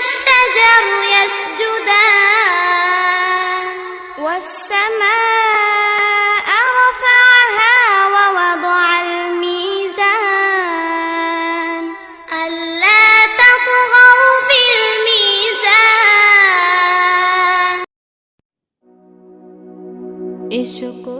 والشجر يسجدان. والسماء رفعها ووضع الميزان. ألا تطغوا في الميزان. إشكر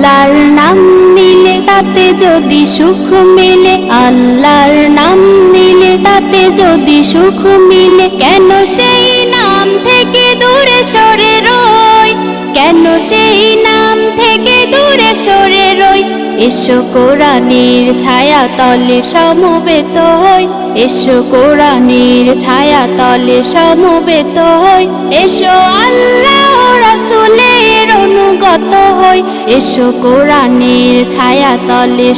আল্লাহর নাম নিলে তাতে যদি সুখ মিলে, আল্লাহর নাম নিলে তাতে যদি সুখ মিলে, কেন সেই নাম থেকে দূরে সরে রই? কেন সেই নাম থেকে দূরে সরে রই? এসো কোরআনের ছায়া তলে সমবেত হই। এসো কোরআনের ছায়া তলে সমবেত হই। এসো আল্লাহ রাসূলের হই। এসো কোরআনের ছায়া তলে